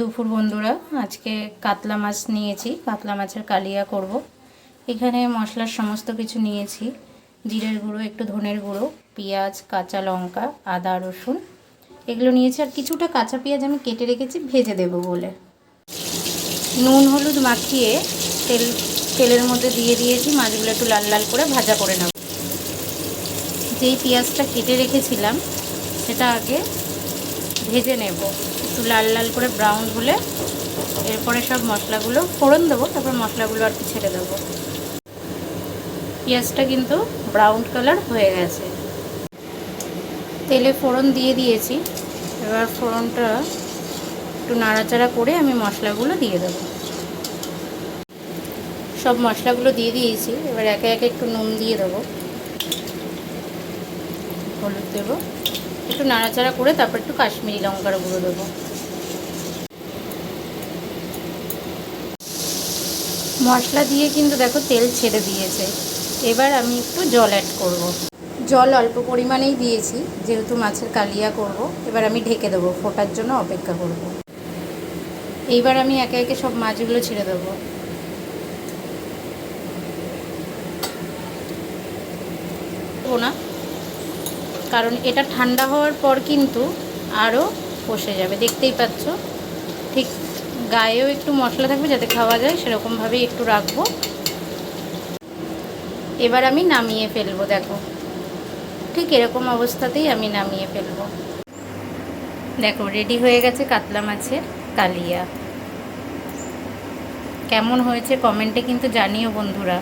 দুপুর বন্ধুরা। আজকে কাতলা মাছ নিয়েছি, কাতলা মাছের কালিয়া করব। এখানে মশলার সমস্ত কিছু নিয়েছি। জিরের গুঁড়ো, একটু ধনের গুঁড়ো, পেঁয়াজ, কাঁচা লঙ্কা, আদা, রসুন। এগুলো নিয়েছি আর কিছুটা কাঁচা পেঁয়াজ আমি কেটে রেখেছি, ভেজে দেব বলে। নুন হলুদ মাখিয়ে তেল, তেলের মধ্যে দিয়ে দিয়েছি, মাছগুলো একটু লাল লাল করে ভাজা করে নেব। যেই পেঁয়াজটা কেটে রেখেছিলাম, সেটা আগে ভেজে নেব। একটু লাল লাল করে ব্রাউন হলে এরপরে সব মশলাগুলো ফোড়ন দেবো, তারপর মশলাগুলো আর কি ছেড়ে দেবো। পেঁয়াজটা কিন্তু ব্রাউন কালার হয়ে গেছে। তেলে ফোড়ন দিয়ে দিয়েছি। এবার ফোড়নটা একটু নাড়াচাড়া করে আমি মশলাগুলো দিয়ে দেবো। সব মশলাগুলো দিয়ে দিয়েছি, এবার একে একে একটু নুন দিয়ে দেবো। হলুদ দেবো। একটু নাড়াচাড়া করে তারপর একটু কাশ্মীরি লঙ্কার গুঁড়ো দেবো। মশলা দিয়ে কিন্তু দেখো তেল ছেড়ে দিয়েছে এবার আমি একটু জল অ্যাড করব। জল অল্প পরিমাণেই দিয়েছি, যেহেতু মাছের কালিয়া করব। এবার আমি ঢেকে দেবো, ফোটার জন্য অপেক্ষা করব। এইবার আমি একে একে সব মাছগুলো ছেড়ে দেবো না, কারণ এটা ঠান্ডা হওয়ার পর কিন্তু আরও কষে যাবে দেখতেই পাচ্ছ, ঠিক গায়েও একটু মশলা থাকবে যাতে খাওয়া যায়, সেরকমভাবেই একটু রাখব। এবার আমি নামিয়ে ফেলব, দেখো। ঠিক এরকম অবস্থাতেই আমি নামিয়ে ফেলব। দেখো রেডি হয়ে গেছে কাতলা মাছের কালিয়া। কেমন হয়েছে কমেন্টে কিন্তু জানিও বন্ধুরা।